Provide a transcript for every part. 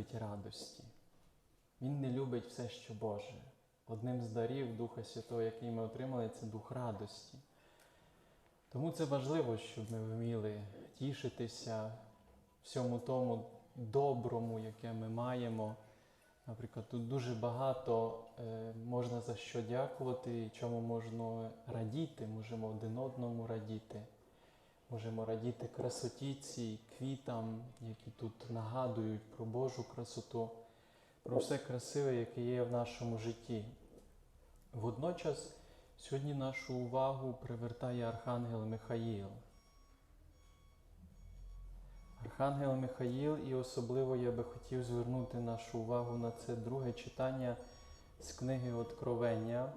любить радості. Він не любить все, що Боже. Одним з дарів Духа Святого, який ми отримали, це дух радості. Тому це важливо, щоб ми вміли тішитися всьому тому доброму, яке ми маємо. Наприклад, тут дуже багато е, можна за що дякувати, чому можна радіти, можемо один одному радіти. Можемо радіти красоті цій квітам, які тут нагадують про Божу красоту, про все красиве, яке є в нашому житті. Водночас сьогодні нашу увагу привертає Архангел Михаїл. Архангел Михаїл, і особливо я би хотів звернути нашу увагу на це друге читання з книги Откровення,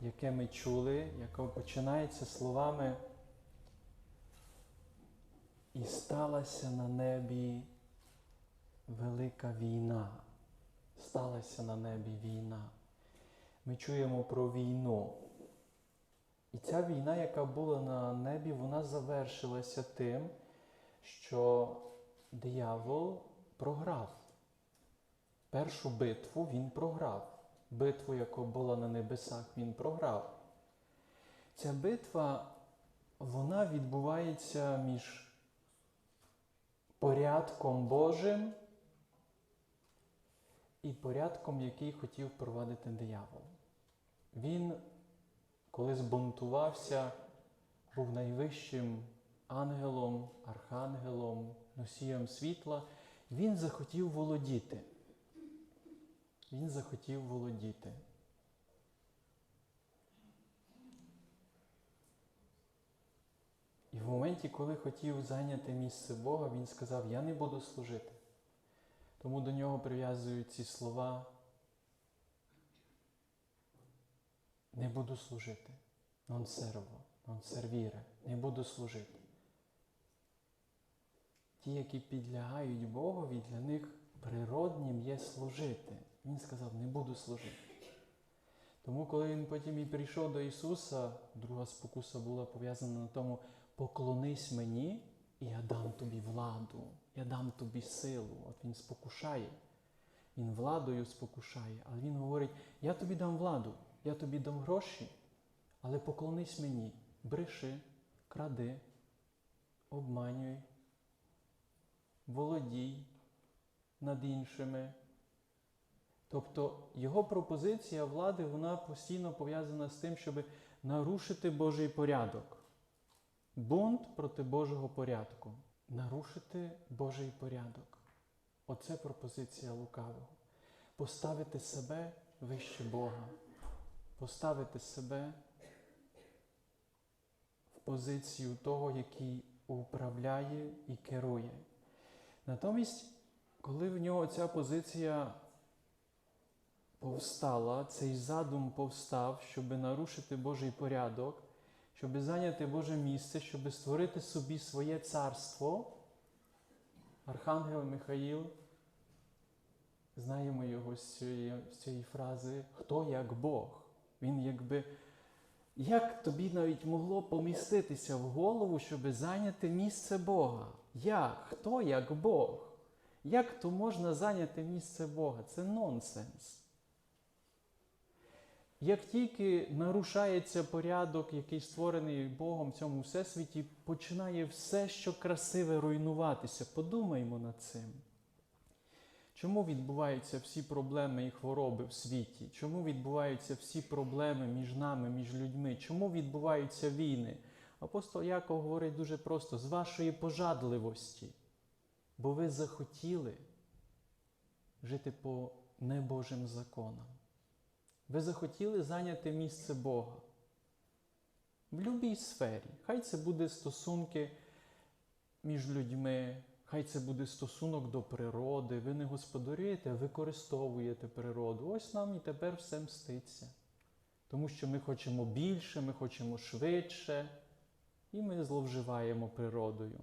яке ми чули, яке починається словами І сталася на небі велика війна. Сталася на небі війна. Ми чуємо про війну. І ця війна, яка була на небі, вона завершилася тим, що диявол програв. Першу битву він програв. Битву, яка була на небесах, він програв. Ця битва, вона відбувається між порядком Божим і порядком, який хотів провадити диявол. Він, коли збунтувався, був найвищим ангелом, архангелом, носієм світла, він захотів володіти. Він захотів володіти. І в моменті, коли хотів зайняти місце Бога, він сказав: Я не буду служити. Тому до нього прив'язують ці слова. Не буду служити. Non servo, non servire, не буду служити. Ті, які підлягають Богові, для них природнім є служити. Він сказав, не буду служити. Тому, коли він потім і прийшов до Ісуса, друга спокуса була пов'язана на тому, поклонись мені, і я дам тобі владу, я дам тобі силу. От Він спокушає. Він владою спокушає, але Він говорить, я тобі дам владу, я тобі дам гроші, але поклонись мені, бреши, кради, обманюй, володій над іншими. Тобто його пропозиція влади вона постійно пов'язана з тим, щоб нарушити Божий порядок. Бунт проти Божого порядку. Нарушити Божий порядок. Оце пропозиція лукавого. Поставити себе вище Бога. Поставити себе в позицію того, який управляє і керує. Натомість, коли в нього ця позиція повстала, цей задум повстав, щоб нарушити Божий порядок, щоб зайняти Боже місце, щоб створити собі своє царство, Архангел Михаїл, знаємо його з цієї, з цієї фрази, хто як Бог. Він якби. Як тобі навіть могло поміститися в голову, щоб зайняти місце Бога? Як? Хто як Бог? Як то можна зайняти місце Бога? Це нонсенс. Як тільки нарушається порядок, який створений Богом в цьому всесвіті, починає все, що красиве, руйнуватися. Подумаймо над цим. Чому відбуваються всі проблеми і хвороби в світі? Чому відбуваються всі проблеми між нами, між людьми? Чому відбуваються війни? Апостол Яков говорить дуже просто: з вашої пожадливості, бо ви захотіли жити по небожим законам. Ви захотіли зайняти місце Бога в будь-якій сфері. Хай це буде стосунки між людьми, хай це буде стосунок до природи. Ви не господарюєте, а використовуєте природу. Ось нам і тепер все мститься. Тому що ми хочемо більше, ми хочемо швидше, і ми зловживаємо природою.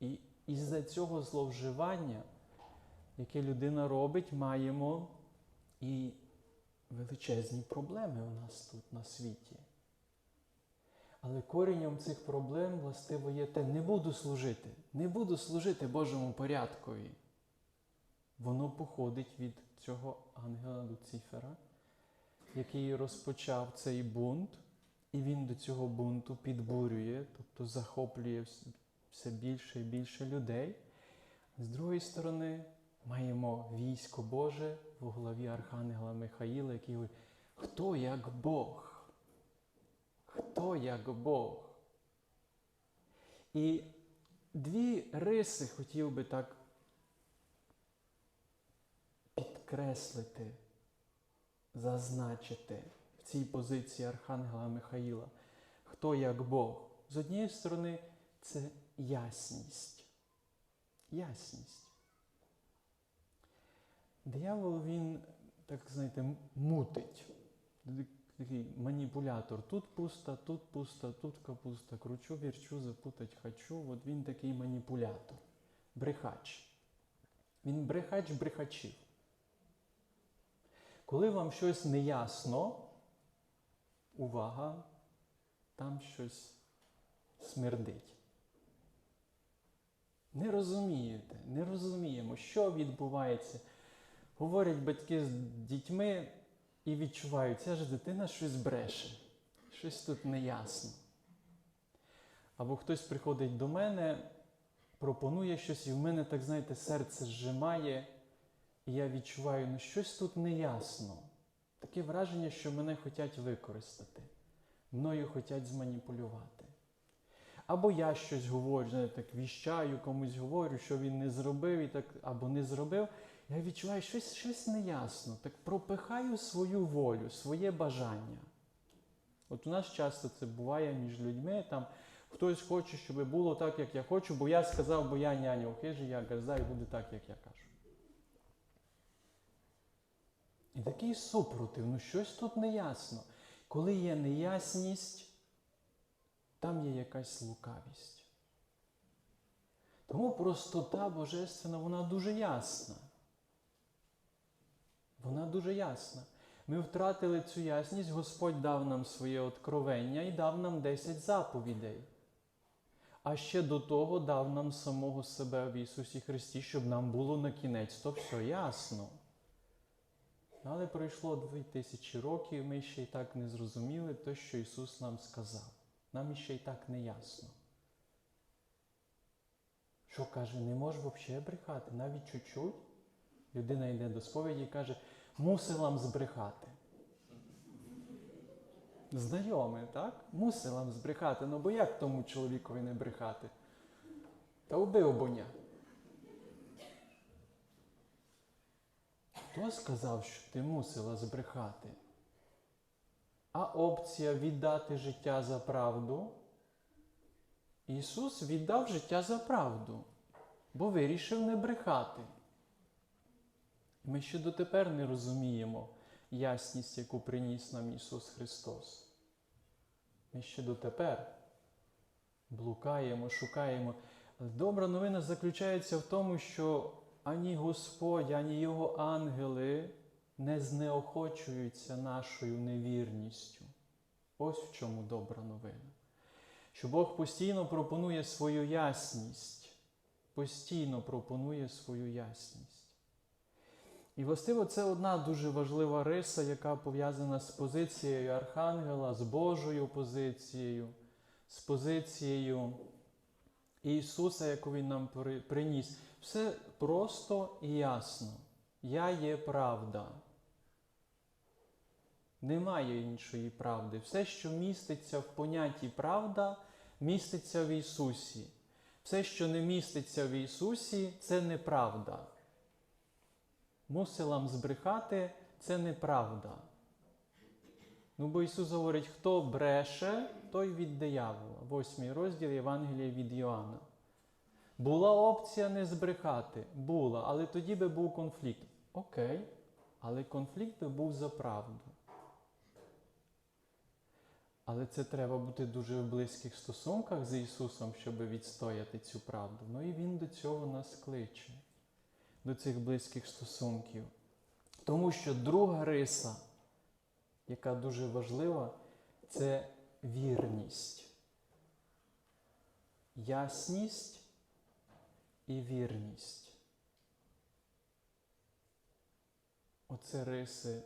І із-за цього зловживання, яке людина робить, маємо і величезні проблеми у нас тут на світі. Але коренням цих проблем властиво є те, не буду служити, не буду служити Божому порядкові. воно походить від цього ангела Люцифера, який розпочав цей бунт, і він до цього бунту підбурює, тобто захоплює все більше і більше людей. З другої сторони, маємо військо Боже в главі Архангела Михаїла, який говорить, хто як Бог? Хто як Бог? І дві риси хотів би так підкреслити, зазначити в цій позиції Архангела Михаїла. Хто як Бог? З однієї сторони, це ясність. Ясність. Диявол, він, так знаєте, мутить. Такий маніпулятор. Тут пусто, тут пусто, тут капуста. Кручу, вірчу, запутать хочу. От він такий маніпулятор. Брехач. Він брехач брехачів. Коли вам щось неясно, увага, там щось смердить. Не розумієте, не розуміємо, що відбувається. Говорять батьки з дітьми і відчувають, ця ж дитина щось бреше, щось тут неясно. Або хтось приходить до мене, пропонує щось, і в мене, так знаєте, серце зжимає, і я відчуваю, ну щось тут неясно. Таке враження, що мене хочуть використати, мною хочуть зманіпулювати. Або я щось говорю, знаєте, так віщаю, комусь говорю, що він не зробив, і так, або не зробив. Я відчуваю, щось, щось неясно. Так пропихаю свою волю, своє бажання. От у нас часто це буває між людьми, там хтось хоче, щоб було так, як я хочу, бо я сказав, бо я няня у я газда, буде так, як я кажу. І такий супротив, ну щось тут неясно. Коли є неясність, там є якась лукавість. Тому простота божественна, вона дуже ясна. Вона дуже ясна. Ми втратили цю ясність, Господь дав нам своє откровення і дав нам 10 заповідей. А ще до того дав нам самого себе в Ісусі Христі, щоб нам було на кінець то все ясно. Але пройшло 2000 років, ми ще й так не зрозуміли те, що Ісус нам сказав. Нам іще й так не ясно. Що каже, не можеш взагалі брехати, навіть чуть-чуть. Людина йде до сповіді і каже, мусив вам збрехати. Знайоме, так? Мусив вам збрехати. Ну бо як тому чоловікові не брехати? Та убив боня. Хто сказав, що ти мусила збрехати? А опція віддати життя за правду? Ісус віддав життя за правду, бо вирішив не брехати. Ми ще дотепер не розуміємо ясність, яку приніс нам Ісус Христос. Ми ще дотепер блукаємо, шукаємо. Добра новина заключається в тому, що ані Господь, ані Його ангели не знеохочуються нашою невірністю. Ось в чому добра новина. Що Бог постійно пропонує свою ясність, постійно пропонує свою ясність. І властиво це одна дуже важлива риса, яка пов'язана з позицією Архангела, з Божою позицією, з позицією Ісуса, яку Він нам приніс. Все просто і ясно. Я є правда. Немає іншої правди. Все, що міститься в понятті правда, міститься в Ісусі. Все, що не міститься в Ісусі, це неправда. Мусилам збрехати це неправда. Ну, бо Ісус говорить, хто бреше, той від диявола. Восьмий розділ Євангелія від Йоанна. Була опція не збрехати. Була, але тоді би був конфлікт. Окей, але конфлікт би був за правду. Але це треба бути дуже в близьких стосунках з Ісусом, щоб відстояти цю правду. Ну і Він до цього нас кличе, до цих близьких стосунків. Тому що друга риса, яка дуже важлива, це вірність. Ясність і вірність. оце риси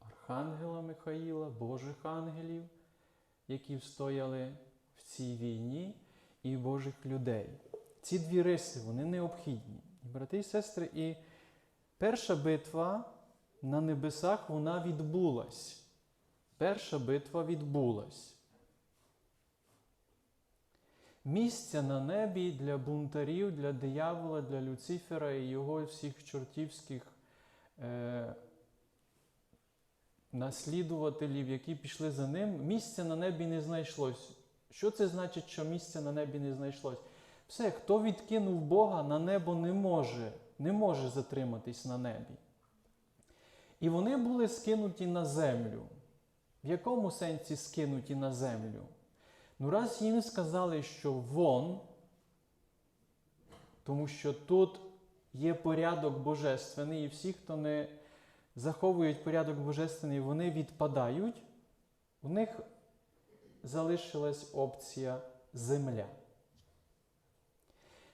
Архангела Михаїла, Божих ангелів, які встояли в цій війні, і Божих людей. Ці дві риси вони необхідні. Брати і сестри, і перша битва на небесах вона відбулась. Перша битва відбулась. Місця на небі для бунтарів, для диявола, для Люцифера і його всіх чортівських е, наслідувателів, які пішли за ним, місця на небі не знайшлось. Що це значить, що місця на небі не знайшлось? Все, хто відкинув Бога, на небо не може, не може затриматись на небі. І вони були скинуті на землю. В якому сенсі скинуті на землю? Ну, раз їм сказали, що вон, тому що тут є порядок божественний, і всі, хто не заховують порядок божественний, вони відпадають, у них залишилась опція земля.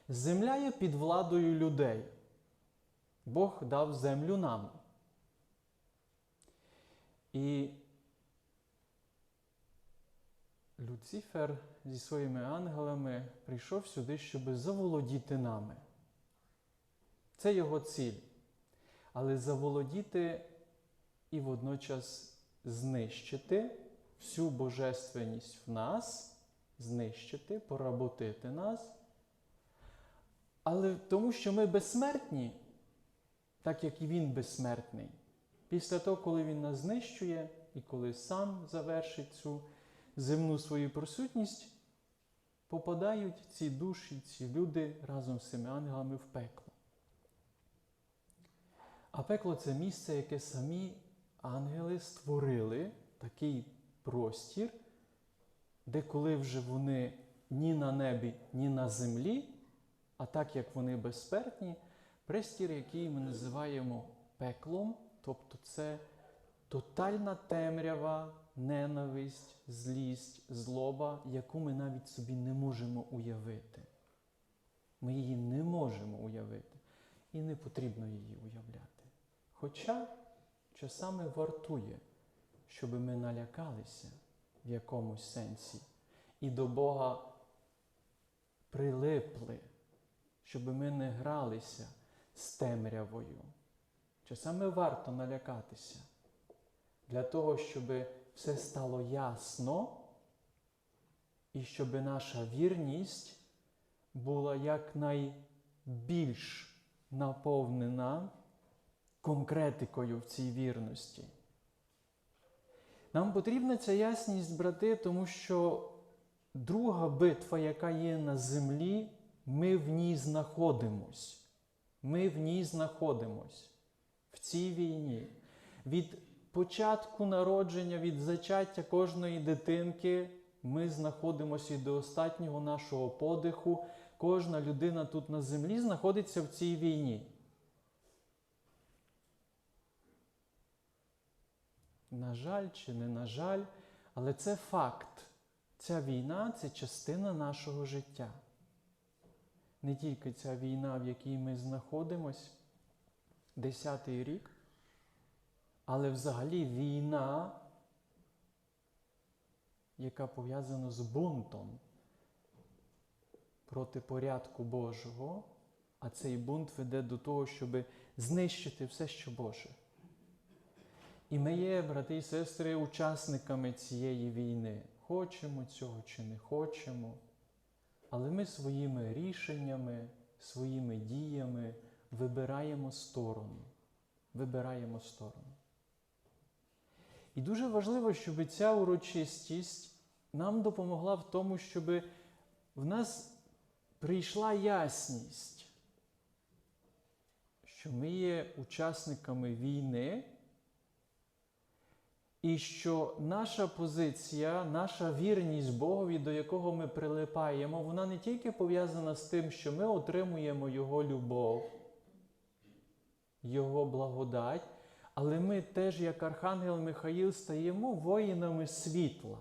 Земля є під владою людей. Бог дав землю нам. І Люцифер зі своїми ангелами прийшов сюди, щоб заволодіти нами. Це його ціль. Але заволодіти і водночас знищити всю божественність в нас, знищити, поработити нас. Але тому, що ми безсмертні, так як і він безсмертний, після того, коли він нас знищує і коли сам завершить цю земну свою присутність, попадають ці душі, ці люди разом з цими ангелами в пекло. А пекло це місце, яке самі ангели створили такий простір, де коли вже вони ні на небі, ні на землі, а так як вони безсмертні, простір, який ми називаємо пеклом, тобто це тотальна темрява, ненависть, злість, злоба, яку ми навіть собі не можемо уявити. Ми її не можемо уявити. І не потрібно її уявляти. Хоча часами вартує, щоб ми налякалися в якомусь сенсі і до Бога прилипли, щоб ми не гралися з темрявою. Часами варто налякатися для того, щоб все стало ясно, і щоб наша вірність була якнайбільш наповнена конкретикою в цій вірності. Нам потрібна ця ясність, брати, тому що друга битва, яка є на землі, ми в ній знаходимось. Ми в ній знаходимось в цій війні. Від початку народження, від зачаття кожної дитинки ми знаходимося і до останнього нашого подиху. Кожна людина тут на землі знаходиться в цій війні. На жаль чи не на жаль, але це факт. Ця війна це частина нашого життя. Не тільки ця війна, в якій ми знаходимось, десятий рік, але взагалі війна, яка пов'язана з бунтом проти порядку Божого, а цей бунт веде до того, щоб знищити все, що Боже. І ми є, брати і сестри, учасниками цієї війни. Хочемо цього чи не хочемо. Але ми своїми рішеннями, своїми діями вибираємо сторону. Вибираємо сторону. І дуже важливо, щоб ця урочистість нам допомогла в тому, щоб в нас прийшла ясність, що ми є учасниками війни. І що наша позиція, наша вірність Богові, до якого ми прилипаємо, вона не тільки пов'язана з тим, що ми отримуємо Його любов, Його благодать, але ми теж, як Архангел Михаїл, стаємо воїнами світла,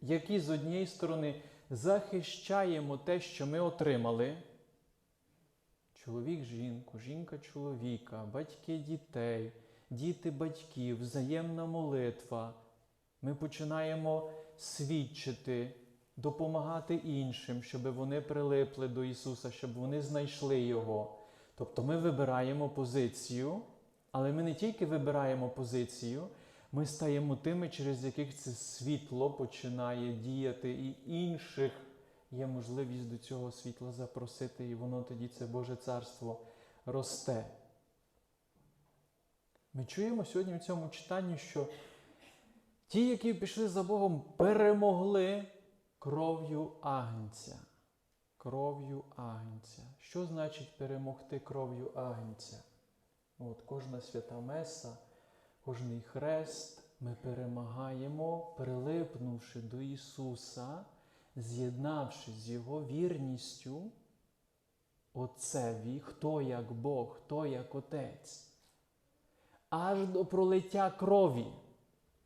які з однієї сторони захищаємо те, що ми отримали. чоловік жінку, жінка чоловіка, батьки дітей, діти батьків, взаємна молитва. Ми починаємо свідчити, допомагати іншим, щоб вони прилипли до Ісуса, щоб вони знайшли Його. Тобто ми вибираємо позицію, але ми не тільки вибираємо позицію, ми стаємо тими, через яких це світло починає діяти, і інших є можливість до цього світла запросити, і воно тоді це Боже Царство росте. Ми чуємо сьогодні в цьому читанні, що ті, які пішли за Богом, перемогли кров'ю Агнця. Кров'ю Агнця. Що значить перемогти кров'ю Агнця? От Кожна свята Меса, кожний хрест ми перемагаємо, прилипнувши до Ісуса, з'єднавши з Його вірністю Отцеві, хто як Бог, хто як Отець, аж до пролиття крові,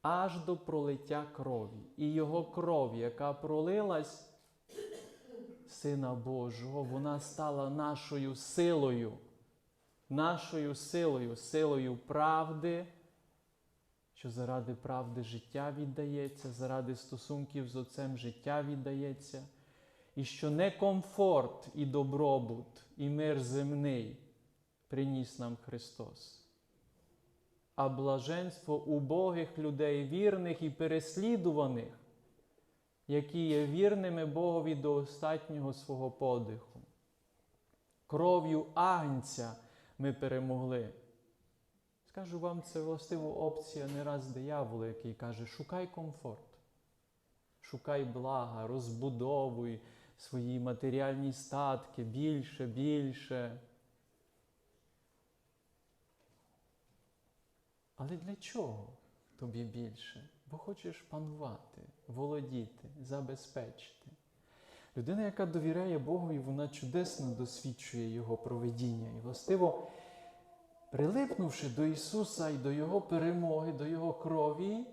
аж до пролиття крові. І Його кров, яка пролилась, Сина Божого, вона стала нашою силою, нашою силою, силою правди, що заради правди життя віддається, заради стосунків з Отцем життя віддається, і що не комфорт і добробут, і мир земний приніс нам Христос, а блаженство убогих людей, вірних і переслідуваних які є вірними Богові до останнього свого подиху. Кров'ю Агнця ми перемогли. Скажу вам, це властиво опція не раз диявола, який каже: шукай комфорт, шукай блага, розбудовуй свої матеріальні статки більше, більше. Але для чого тобі більше? Бо хочеш панувати, володіти, забезпечити. Людина, яка довіряє Богу, і вона чудесно досвідчує Його проведіння. І властиво, прилипнувши до Ісуса і до Його перемоги, до Його крові,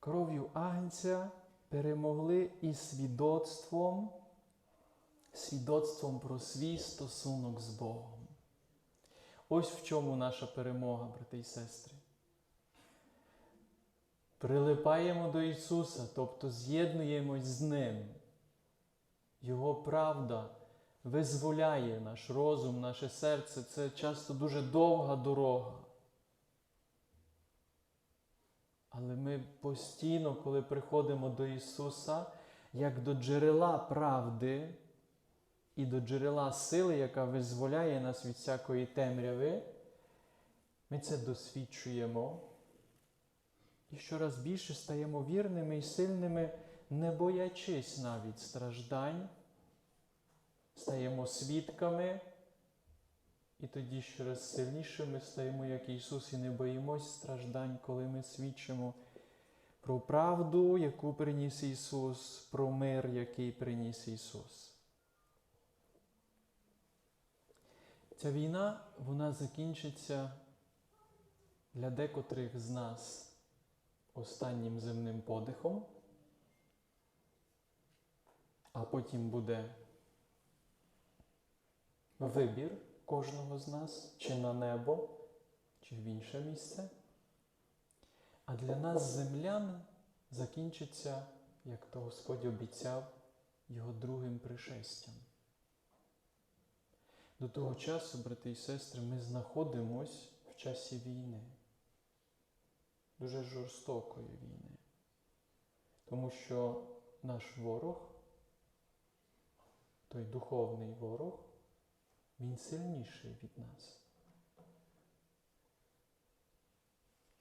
кров'ю Агнця перемогли і свідоцтвом, свідоцтвом про свій стосунок з Богом. Ось в чому наша перемога, брати і сестри. Прилипаємо до Ісуса, тобто з'єднуємось з Ним. Його правда визволяє наш розум, наше серце. Це часто дуже довга дорога. Але ми постійно, коли приходимо до Ісуса, як до джерела правди і до джерела сили, яка визволяє нас від всякої темряви, ми це досвідчуємо. І щораз більше стаємо вірними і сильними, не боячись навіть страждань, стаємо свідками, і тоді щораз сильнішими стаємо, як Ісус, і не боїмось страждань, коли ми свідчимо про правду, яку приніс Ісус, про мир, який приніс Ісус. Ця війна, вона закінчиться для декотрих з нас останнім земним подихом, а потім буде вибір кожного з нас, чи на небо, чи в інше місце. А для нас, землян, закінчиться, як то Господь обіцяв, його другим пришестям. До того часу, брати і сестри, ми знаходимось в часі війни дуже жорстокої війни. Тому що наш ворог, той духовний ворог, він сильніший від нас.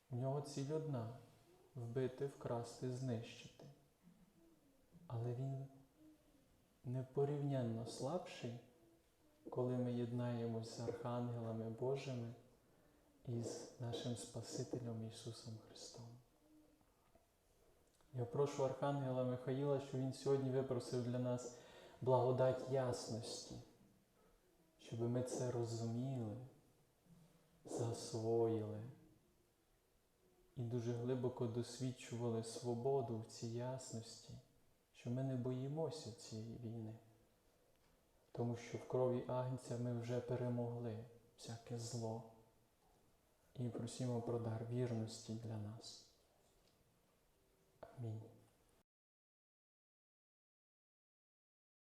У нього ціль одна вбити, вкрасти, знищити. Але він непорівнянно слабший, коли ми єднаємось з архангелами Божими із нашим Спасителем Ісусом Христом. Я прошу Архангела Михаїла, що Він сьогодні випросив для нас благодать ясності, щоб ми це розуміли, засвоїли і дуже глибоко досвідчували свободу в цій ясності, що ми не боїмося цієї війни. Тому що в крові Агнця ми вже перемогли всяке зло. І просимо про дар вірності для нас. Амінь.